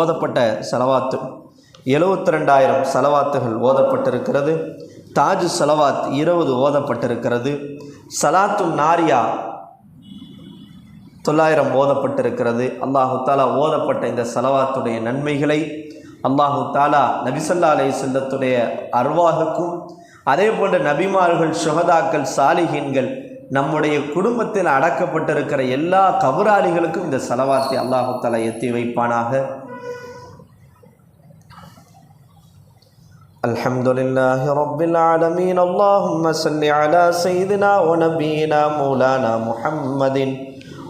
ஓதப்பட்ட செலவாத்து. எழுபத்தி ரெண்டாயிரம் செலவாத்துகள் ஓதப்பட்டிருக்கிறது. தாஜு செலவாத் இருபது ஓதப்பட்டிருக்கிறது. சலாத்து நாரியா தொள்ளாயிரம் ஓதப்பட்டிருக்கிறது. அல்லாஹு தாலா ஓதப்பட்ட இந்த செலவாத்துடைய நன்மைகளை அல்லாஹு தாலா நபிசல்லா அலை செல்லத்துடைய அருவாகுக்கும் அதே போன்ற நபிமார்கள் சுகதாக்கள் சாலிகின்கள் நம்முடைய குடும்பத்தில் அடக்கப்பட்டிருக்கிற எல்லா கபராளிகளுக்கும் இந்த செலவாத்தை அல்லாஹு தாலா எத்தி வைப்பானாக. الحمد لله رب العالمين. اللهم صل على سيدنا ونبينا مولانا محمد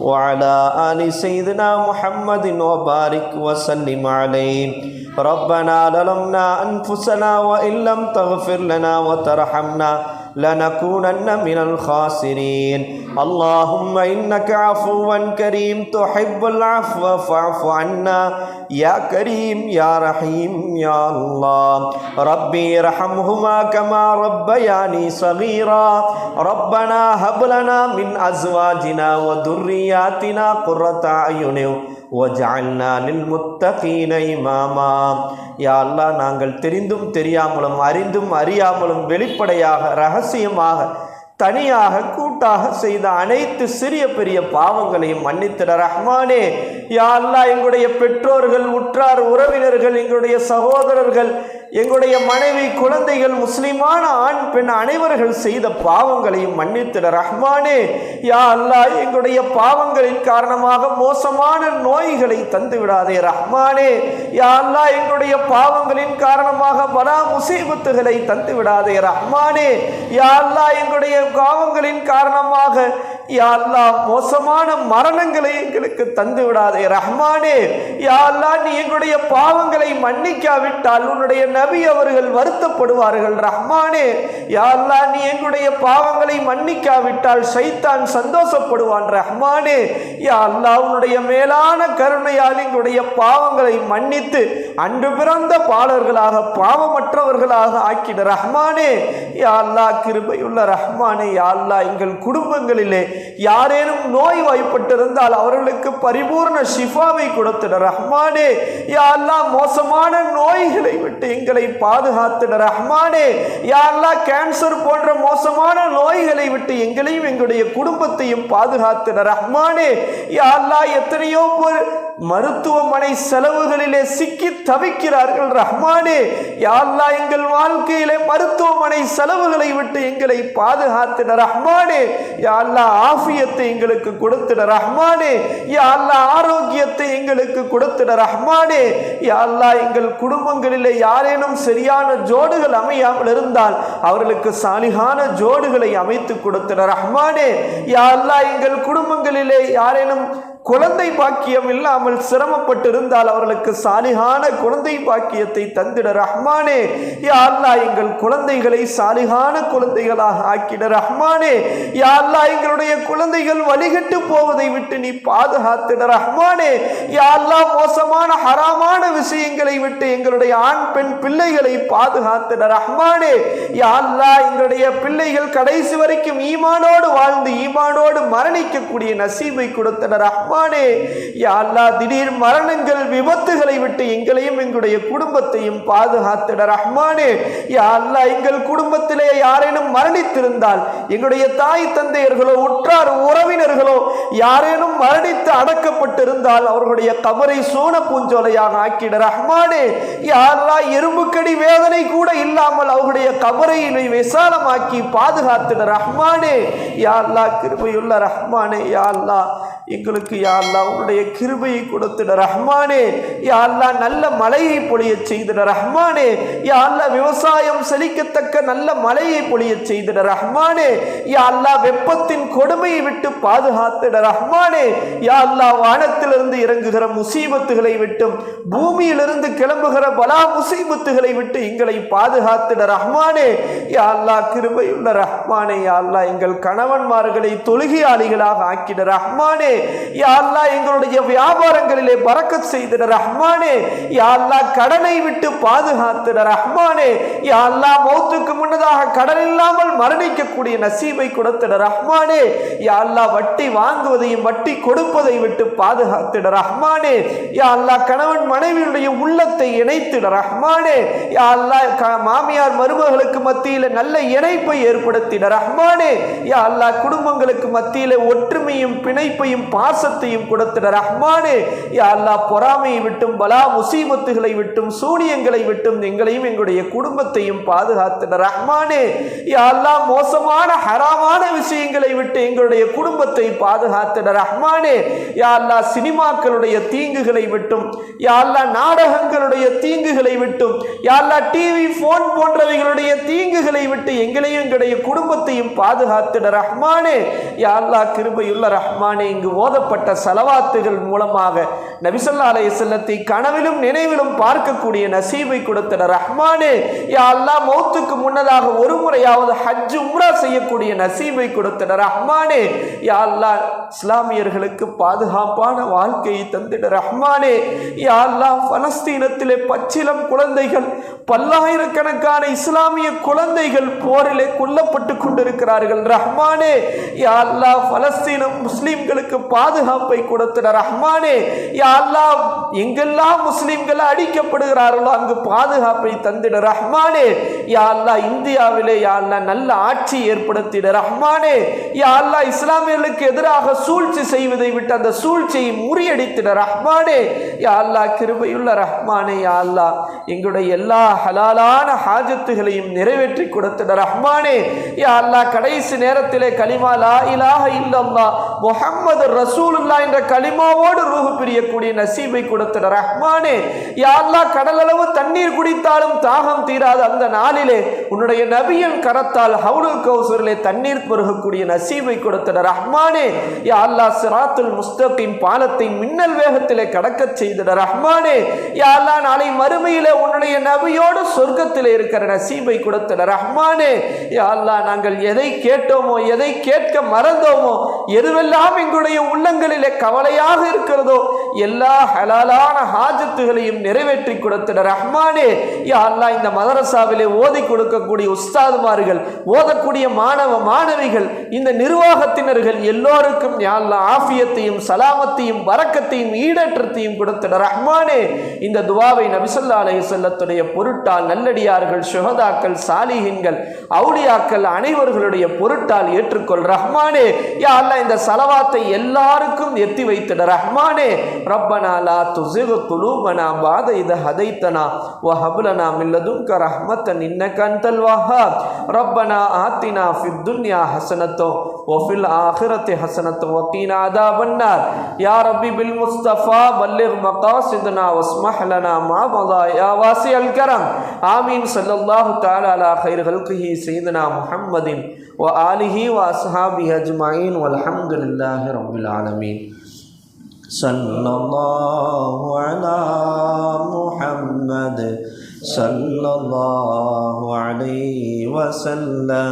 وعلى آل سيدنا محمد وبارك وسلم عليه. ربنا ظلمنا أنفسنا وإن لم تغفر لنا وترحمنا لنكونن من الخاسرين. اللهم إنك عفو كريم تحب العفو فاعف عنا. யா கரீம் யா ரஹீம் யா அல்லா ரப்பி ரஹம் ஹுமா கமா ரப்பயானி சகீரா. ரப்பனா ஹப்லனா மின் அஸ்வாஜினா வ துர்ரியாத்தினா குர்ரத்தா அயுனிவ் ஒஜால்னா லில் முத்தகீன இமாமா. யா அல்லா நாங்கள் தெரிந்தும் தெரியாமலும் அறிந்தும் அறியாமலும் வெளிப்படையாக ரகசியமாக தனியாக கூட்டாக செய்த அனைத்து சிறிய பெரிய பாவங்களையும் மன்னித்திட ரஹ்மானே. யா அல்லா எங்களுடைய பெற்றோர்கள் உற்றார் உறவினர்கள் எங்களுடைய சகோதரர்கள் எங்களுடைய மனைவி குழந்தைகள் முஸ்லிமான ஆண் பெண் அனைவர்கள் செய்த பாவங்களையும் மன்னித்திட ரஹ்மானே. யா அல்லாஹ் எங்களுடைய பாவங்களின் காரணமாக மோசமான நோய்களை தந்து விடாதே ரஹ்மானே. யா அல்லாஹ் எங்களுடைய பாவங்களின் காரணமாக பலா முசீபத்துகளை தந்து விடாதே ரஹ்மானே. யா அல்லாஹ் எங்களுடைய பாவங்களின் காரணமாக யா மோசமான மரணங்களை எங்களுக்கு தந்து விடாதே ரஹ்மானே. யா நீ எங்களுடைய பாவங்களை மன்னிக்காவிட்டால் உன்னுடைய நபி அவர்கள் வருத்தப்படுவார்கள் ரஹ்மானே. யா நீ எங்களுடைய பாவங்களை மன்னிக்காவிட்டால் சைத்தான் சந்தோஷப்படுவான் ரஹ்மானே. யா அல்லாஹ் உன்னுடைய மேலான கருணையால் எங்களுடைய பாவங்களை மன்னித்து அன்று பிறந்த பாலர்களாக பாவமற்றவர்களாக ஆக்கிட ரஹ்மானே. யா அல்லாஹ் கிருபையுள்ள ரஹ்மானே யா அல்லாஹ் எங்கள் குடும்பங்களிலே யாரேனும் நோய் வாய்ப்பட்டிருந்தால் அவர்களுக்கு பரிபூர்ண ஷிஃபாவை கொடுத்திட ரஹ்மானே. யாரெல்லாம் மோசமான நோய்களை விட்டு எங்களை பாதுகாத்திட ரஹ்மானே. யாரெல்லாம் கேன்சர் போன்ற மோசமான நோய்களை விட்டு எங்களையும் எங்களுடைய குடும்பத்தையும் பாதுகாத்திட ரஹ்மானே. யாரெல்லாம் எத்தனையோ பேர் மருத்துவமனை செலவுகளிலே சிக்கி தவிக்கிறார்கள் ரஹ்மானே. யா எங்கள் வாழ்க்கையிலே மருத்துவமனை செலவுகளை விட்டு எங்களை பாதுகாத்திட ரஹ்மானே. யா ஆஃபியத்தை எங்களுக்கு கொடுத்திட ரஹ்மானே. யா அல்லா ஆரோக்கியத்தை எங்களுக்கு கொடுத்திட ரஹ்மானே. யா அல்லா எங்கள் குடும்பங்களிலே யாரேனும் சரியான ஜோடுகள் அமையாமல் இருந்தால் அவர்களுக்கு சாலிகான ஜோடுகளை அமைத்து கொடுத்துட ரஹ்மானே. யா அல்லா எங்கள் குடும்பங்களிலே யாரேனும் குழந்தை பாக்கியம் இல்லாமல் சிரமப்பட்டிருந்தால் அவர்களுக்கு சாலிகான குழந்தை பாக்கியத்தை தந்திட ரஹ்மானே. யா எங்கள் குழந்தைகளை சாலிகான குழந்தைகளாக ஆக்கிட ரஹ்மானே. யா எங்களுடைய குழந்தைகள் வழிகட்டு போவதை விட்டு நீ பாதுகாத்திட ரஹ்மானே. யா அல்லாஹ் மோசமான ஹராமான விஷயங்களை விட்டு எங்களுடைய ஆண் பெண் பிள்ளைகளை பாதுகாத்திட ரஹ்மானே. யா எங்களுடைய பிள்ளைகள் கடைசி வரைக்கும் ஈமானோடு வாழ்ந்து ஈமானோடு மரணிக்கக்கூடிய நசீபை கொடுத்திட ரஹ்மான். ரஹ்மானே அல்லாஹ் திடீர் மரணங்கள் விபத்துகளை விட்டு எங்களையும் எங்களுடைய குடும்பத்தையும் பாதுகாத்திட ரஹ்மானே. யா எங்கள் குடும்பத்திலே யாரேனும் மரணித்திருந்தால் எங்களுடைய தாய் தந்தையர்களோ உற்றார் உறவினர்களோ யாரேனும் மரணித்து அடக்கப்பட்டிருந்தால் அவர்களுடைய கபரை சோன பூஞ்சோலையாக ஆக்கிட ரஹ்மானே. யா அல்லாஹ் எறும்புக்கடி வேதனை கூட இல்லாமல் அவருடைய கபரை விசாலமாக்கி பாதுகாத்திட ரஹ்மானே. யா அல்லாஹ் கிருபையுள்ள ரஹ்மானே யா அல்லாஹ் எங்களுக்கு யா அல்லா உன்னுடைய கிருபையை கொடுத்துட ரஹ்மானே. யா அல்லா நல்ல மழையை பொழிய செய்திட ரஹ்மானே. யா அல்லா விவசாயம் செழிக்கத்தக்க நல்ல மழையை பொழிய செய்திட ரஹ்மானே. யா அல்லா வெப்பத்தின் கொடுமையை விட்டு பாதுகாத்திட ரஹ்மானே. யா அல்லா வானத்திலிருந்து இறங்குகிற முசீபத்துகளை விட்டும் பூமியிலிருந்து கிளம்புகிற பலா முசீபத்துகளை விட்டு எங்களை பாதுகாத்திட ரஹ்மானே. யா அல்லா கிருபையுள்ள ரஹ்மானே. யா அல்லா எங்கள் கணவன்மார்களை தொழுகையாளிகளாக ஆக்கிட ரஹ்மானே. யா அல்லாஹ் எங்களுடைய வியாபாரங்களிலே பறக்க செய்திட ரஹ்மானே. யா அல்லாஹ் கடனை விட்டு பாதுகாத்திட ரஹ்மானே. யா அல்லாஹ் மௌத்துக்கு முன்னதாக கடன் இல்லாமல் மரணிக்கக்கூடிய நசீபை கொடுத்திட ரஹ்மானே. யா அல்லாஹ் வட்டி வாங்குவதையும் வட்டி கொடுப்பதை விட்டு பாதுகாத்திட ரஹ்மானே. யா அல்லாஹ் கணவன் மனைவியுடைய உள்ளத்தை இணைத்திட ரஹ்மானே. யா அல்லாஹ் மாமியார் மருமகளுக்கு மத்தியில நல்ல இணைப்பை ஏற்படுத்திட ரஹ்மானே. யா அல்லாஹ் குடும்பங்களுக்கு மத்தியில ஒற்றுமையும் பிணைப்பையும் பாசத்தையும் கொடுத்திட ரஹ்மானே. யா அல்லாஹ் பொறாமையை விட்டும் பலா முசீபத்துகளை விட்டும் சூனியங்களை விட்டும் எங்களையும் எங்களுடைய குடும்பத்தையும் பாதுகாத்திட ரஹ்மானே. யா அல்லாஹ் மோசமான ஹராமான விஷயங்களை விட்டு எங்களுடைய குடும்பத்தை பாதுகாத்திட ரஹ்மானே. யா அல்லாஹ் சினிமாக்களுடைய தீங்குகளை விட்டும் யா அல்லாஹ் நாடகங்களுடைய தீங்குகளை விட்டும் யா அல்லாஹ் டிவி போன் போன்றவைகளுடைய தீங்குகளை விட்டு எங்களையும் எங்களுடைய குடும்பத்தையும் பாதுகாத்திட ரஹ்மானே. யா அல்லா கிருபையுள்ள ரஹ்மானே இங்கு ஓதப்பட்ட செலவாத்துகள் மூலமாக நபிசல்லா அலைஹிஸ்ஸல்லத்தை கனவிலும் நினைவிலும் பார்க்கக்கூடிய நசீபை கொடுத்த ரஹ்மானே யா மௌத்துக்கு முன்னதாக ஒரு முறையாவது ஹஜ் உம்ரா செய்யக்கூடிய நசீபை கொடுத்த ரஹ்மானே யா இஸ்லாமியர்களுக்கு பாதுகாப்பான வாழ்க்கையை தந்திட ரஹ்மானே யா பலஸ்தீனத்திலே பச்சிலம் குழந்தைகள் பல்லாயிரக்கணக்கான இஸ்லாமிய குழந்தைகள் போரிலே கொல்லப்பட்டு கொண்டிருக்கிறார்கள் ரஹ்மானே யா பலஸ்தீனம் முஸ்லீம்களுக்கு பாதுகாப்பு கொடுத்திட ரஹ்மானே யா அல்லாஹ் எங்கெல்லாம் முஸ்லீம்கள் அடிக்கப்படுகிறார்களோ அங்கு பாதுகாப்பை தந்திட ரஹ்மானே யா அல்லாஹ் இந்தியாவிலே யா அல்லாஹ் நல்ல ஆட்சி ஏற்படுத்திட ரஹ்மானே யா அல்லாஹ் இஸ்லாமியர்களுக்கு எதிராக சூழ்ச்சி செய்வதை விட்டு அந்த சூழ்ச்சியை முறியடித்திட ரஹ்மானே யா அல்லாஹ் கிருபையுள்ள ரஹ்மானே யா அல்லாஹ் எங்களுடைய எல்லா ஹலாலான ஹாஜத்துகளையும் நிறைவேற்றி கொடுத்திட ரஹ்மானே யா அல்லாஹ் கடைசி நேரத்திலே கலிமா லா இலாஹ இல்லல்லாஹ் முஹம்மது ரசூலுல்லாஹ் என்ற களிமாவோடு ரூஹு பிரியக்கூடிய நசீபை கொடுத்த ரஹ்மானே. யா அல்லாஹ் கடலளவு தண்ணீர் குடித்தாலும் தாகம் தீராத அந்த நாளிலே உன்னுடைய நபியின் கரத்தால் ஹவுலுல் கௌசூரிலே தண்ணீர் பருகக்கூடிய நசீபை கொடுத்த ரஹ்மானே. யா அல்லாஹ் சிராத்துல் முஸ்தகின் பாலத்தை மின்னல் வேகத்திலே கடக்கச் செய்திட ரஹ்மானே. யா அல்லாஹ் நாளை மறுமையிலே உன்னுடைய நபியோடு சொர்க்கத்திலே இருக்கிற நசீபை கொடுத்த ரஹ்மானே. யா அல்லாஹ் நாங்கள் எதை கேட்டோமோ எதை கேட்க மறந்தோமோ எதுவெல்லாம் எங்களுடைய உள்ளங்களில் கவலையாக இருக்கிறதோ எல்லா ஹலாலான ஹாஜத்துகளையும் நிறைவேற்றி கொடுத்திட ரஹ்மானே. யா அல்லாஹ் இந்த மதரசாவிலே ஓதி கொடுக்கக்கூடிய உஸ்தாதுமார்கள் ஓதக்கூடிய மாணவ மாணவிகள் இந்த நிர்வாகத்தினர்கள் எல்லோருக்கும் யா ஆஃபியத்தையும் சலாமத்தையும் வரக்கத்தையும் ஈடற்றத்தையும் கொடுத்திட ரஹ்மானே. இந்த துவாவை நபிசல்லா செல்லத்துடைய பொருட்டால் நல்லடியார்கள் சுகதாக்கள் சாலிஹின்கள் அவுலியாக்கள் அனைவர்களுடைய பொருட்டால் ஏற்றுக்கொள் ரஹ்மானே. யா அல்லாஹ் இந்த சலவாத்தை எல்லாருக்கும் எல்லாருக்கும் எத்தி வைத்திட ரஹ்மானே. ரப்பனா லா துஸிக் குலூபனா பாத இத ஹதைத்தனா. வஹப் ஹபுலனா மின் லதுன்க ரஹ்மத்தன் இன்ன கந்தல்வாஹா ரப்பனா ஆத்தினா ஃபித் துன்யா ஹசனத்தோ. وفي الآخرة حسنة وقنا عذاب النار. يا ربي بالمصطفى بلغ مقاصدنا واسمح لنا ما مضى يا واسع الكرم. آمين. صلى الله تعالى على خير خلقه سيدنا محمد وآله وأصحابه أجمعين. والحمد لله رب العالمين. صلى الله على محمد. صلى الله عليه وسلم.